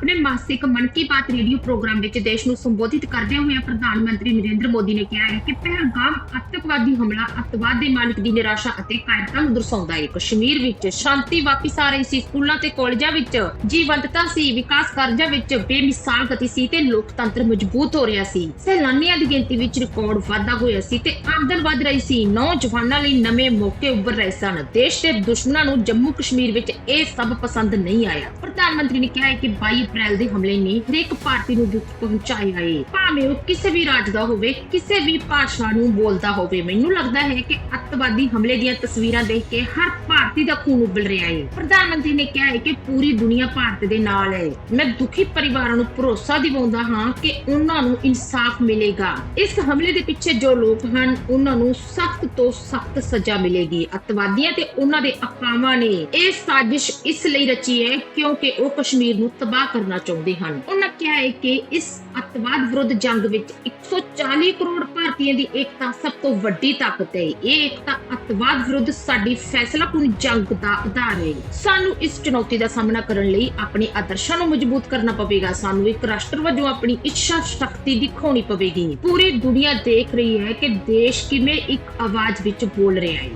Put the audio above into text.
ਆਪਣੇ ਮਾਸਿਕ ਮਨ ਕੀ ਬਾਤ ਰੇਡੀਓ ਪ੍ਰੋਗਰਾਮ ਵਿੱਚ ਦੇਸ਼ ਨੂੰ ਸੰਬੋਧਿਤ ਕਰਦੇ ਹੋਏ ਪ੍ਰਧਾਨ ਮੰਤਰੀ ਨਰਿੰਦਰ ਮੋਦੀ ਨੇ ਕਿਹਾ ਹੈ ਕਿ ਪਹਿਲਗਾਮ ਅੱਤਵਾਦੀ ਹਮਲਾ ਅੱਤਵਾਦ ਦੇ ਮਾਲਕ ਦੀ ਨਿਰਾਸ਼ਾ ਅਤੇ ਕਾਇਰਤਾ ਨੂੰ ਦਰਸਾਉਂਦਾ ਹੈ। ਕਸ਼ਮੀਰ ਵਿੱਚ ਸ਼ਾਂਤੀ ਵਾਪਸ ਆ ਰਹੀ ਸੀ, ਸਕੂਲਾਂ ਤੇ ਕਾਲਜਾਂ ਵਿੱਚ ਜੀਵੰਤਤਾ ਸੀ, ਵਿਕਾਸ ਕਾਰਜਾਂ ਵਿੱਚ ਬੇਮਿਸਾਲ ਗਤੀ ਸੀ ਤੇ ਲੋਕਤੰਤਰ ਮਜ਼ਬੂਤ ਹੋ ਰਿਹਾ ਸੀ। ਸੈਲਾਨੀਆਂ ਦੀ ਗਿਣਤੀ ਵਿੱਚ ਰਿਕਾਰਡ ਵਾਧਾ ਹੋਇਆ ਸੀ ਤੇ ਆਮਦਨ ਵਧ ਰਹੀ ਸੀ। ਨੌਜਵਾਨਾਂ ਲਈ ਨਵੇਂ ਮੌਕੇ ਉੱਭਰ ਰਹੇ ਸਨ। ਦੇਸ਼ ਦੇ ਦੁਸ਼ਮਣਾਂ ਨੂੰ ਜੰਮੂ ਕਸ਼ਮੀਰ ਵਿੱਚ ਇਹ ਸਭ ਪਸੰਦ ਨਹੀਂ ਆਇਆ। ਪ੍ਰਧਾਨ ਮੰਤਰੀ ਨੇ ਕਿਹਾ ਹੈ ਕਿ 22 ਅਪ੍ਰੈਲ ਦੇ ਹਮਲੇ ਨੇ ਹਰੇਕ ਭਾਰਤੀ ਨੂੰ ਦੁੱਖ ਪਹੁੰਚਾਇਆ ਹੈ। ਭਾਵੇਂ ਉਹ ਕਿਸੇ ਵੀ ਰਾਜ ਦਾ ਹੋਵੇ, ਕਿਸੇ ਵੀ ਭਾਸ਼ਾ ਨੂੰ ਬੋਲਦਾ ਹੋਵੇ, ਮੈਨੂੰ ਲੱਗਦਾ ਹੈ ਕਿ ਅੱਤਵਾਦੀ ਹਮਲੇ ਦੀਆਂ ਤਸਵੀਰਾਂ ਦੇਖ ਕੇ ਹਰ ਭਾਰਤੀ ਦਾ ਖੂਨ ਉਬਲ ਰਿਹਾ ਹੈ ਪ੍ਰਧਾਨ ਮੰਤਰੀ ਨੇ ਕਿਹਾ ਹੈ ਕਿ ਪੂਰੀ ਦੁਨੀਆ ਭਾਰਤ ਦੇ ਨਾਲ ਹੈ ਮੈਂ ਦੁਖੀ ਪਰਿਵਾਰਾਂ ਨੂੰ ਭਰੋਸਾ ਦਿਵਾਉਂਦਾ ਹਾਂ ਕਿ ਉਹਨਾਂ ਨੂੰ ਇਨਸਾਫ ਮਿਲੇਗਾ। ਇਸ ਹਮਲੇ ਦੇ ਪਿੱਛੇ ਜੋ ਲੋਕ ਹਨ, ਉਹਨਾਂ ਨੂੰ ਸਖਤ ਤੋਂ ਸਖਤ ਸਜ਼ਾ ਮਿਲੇਗੀ। ਅੱਤਵਾਦੀਆਂ ਤੇ ਉਹਨਾਂ ਦੇ ਅਕਾਵਾਂ ਨੇ ਇਹ ਸਾਜ਼ਿਸ਼ ਇਸ ਲਈ ਰਚੀ ਹੈ ਕਿਉਂਕਿ ਉਹ ਕਸ਼ਮੀਰ ਨੂੰ ਤਬਾਹ ਕਰਨਾ ਚਾਹੁੰਦੇ ਹਨ। ਉਹਨਾਂ ਕਿਹਾ ਹੈ ਕਿ ਇਸ ਅੱਤਵਾਦ ਵਿਰੁੱਧ ਜੰਗ ਵਿੱਚ 140 ਕਰੋੜ ਭਾਰਤੀਆਂ ਦੀ ਏਕਤਾ ਸਭ ਤੋਂ ਵੱਡੀ ਤਾਕਤ ਹੈ। ਇਹ ਏਕਤਾ ਅੱਤਵਾਦ ਵਿਰੁੱਧ ਸਾਡੀ ਫੈਸਲਾਕੁਨ ਜੰਗ ਦਾ ਆਧਾਰ ਹੈ। ਸਾਨੂੰ ਇਸ ਚੁਣੌਤੀ ਦਾ ਸਾਹਮਣਾ ਕਰਨ ਲਈ ਆਪਣੇ ਆਦਰਸ਼ਾਂ ਨੂੰ ਮਜ਼ਬੂਤ ਕਰਨਾ ਪਵੇਗਾ। ਸਾਨੂੰ ਇੱਕ ਰਾਸ਼ਟਰ ਵਜੋਂ ਆਪਣੀ ਇੱਛਾ ਸ਼ਕਤੀ ਦਿਖਾਉਣੀ ਪਵੇਗੀ। ਪੂਰੀ ਦੁਨੀਆ ਦੇਖ ਰਹੀ ਹੈ ਕਿ ਦੇਸ਼ ਕਿਵੇਂ ਇੱਕ ਆਵਾਜ਼ ਵਿੱਚ ਬੋਲ ਰਿਹਾ ਹੈ।